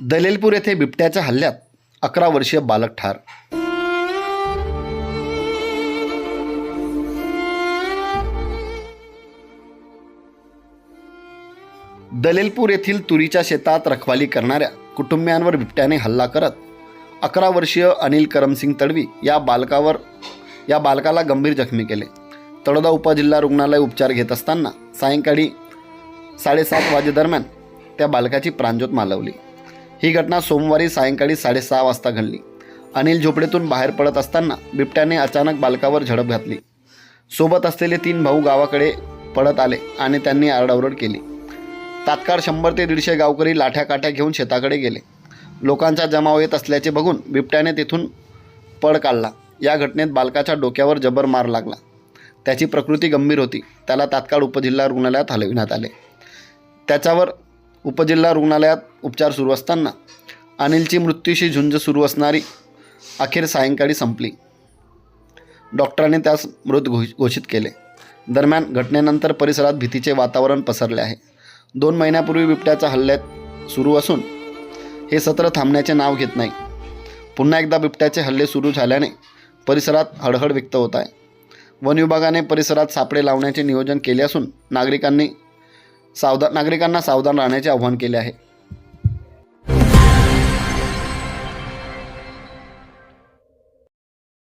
दलेलपूर येथे बिबट्याच्या हल्ल्यात अकरा वर्षीय बालक ठार. दलेलपूर येथील तुरीच्या शेतात रखवाली करणाऱ्या कुटुंबियांवर बिबट्याने हल्ला करत अकरा वर्षीय अनिल करमसिंग तडवी या बालकावर या बालकाला गंभीर जखमी केले. तळोदा उपजिल्हा रुग्णालय उपचार घेत असताना सायंकाळी साडेसात वाजेदरम्यान त्या बालकाची प्राणज्योत मालवली. ही घटना सोमवारी सायंकाळी साडेसहा वाजता घडली. अनिल झोपडीतून बाहेर पडत असताना बिबट्याने अचानक बालकावर झडप घातली. सोबत असलेले तीन भाऊ गावाकडे पडत आले आणि त्यांनी आरडाओरड केली. तात्काळ शंभर ते दीडशे गावकरी लाठ्या काठ्या घेऊन शेताकडे गेले. लोकांचा जमाव येत असल्याचे बघून बिबट्याने तिथून पळ काढला. या घटनेत बालकाच्या डोक्यावर जबर मार लागला. त्याची प्रकृती गंभीर होती. त्याला तात्काळ उपजिल्हा रुग्णालयात हलविण्यात आले. त्याच्यावर उपजिल्हा रुग्णालयात उपचार सुरू असताना अनिलची मृत्यूशी झुंज सुरू असणारी अखेर सायंकाळी संपली. डॉक्टरांनी त्यास मृत घोष घोषित केले. दरम्यान घटनेनंतर परिसरात भीतीचे वातावरण पसरले आहे. दोन महिन्यापूर्वी बिबट्याच्या हल्ल्यात सुरू असून हे सत्र थांबण्याचे नाव घेत नाही. पुन्हा एकदा बिबट्याचे हल्ले सुरू झाल्याने परिसरात हळहळ व्यक्त होत आहे. वन विभागाने परिसरात सापडे लावण्याचे नियोजन केले असून नागरिकांनी सावधान नागरिकांना सावधान राहण्याचे आवाहन केले आहे.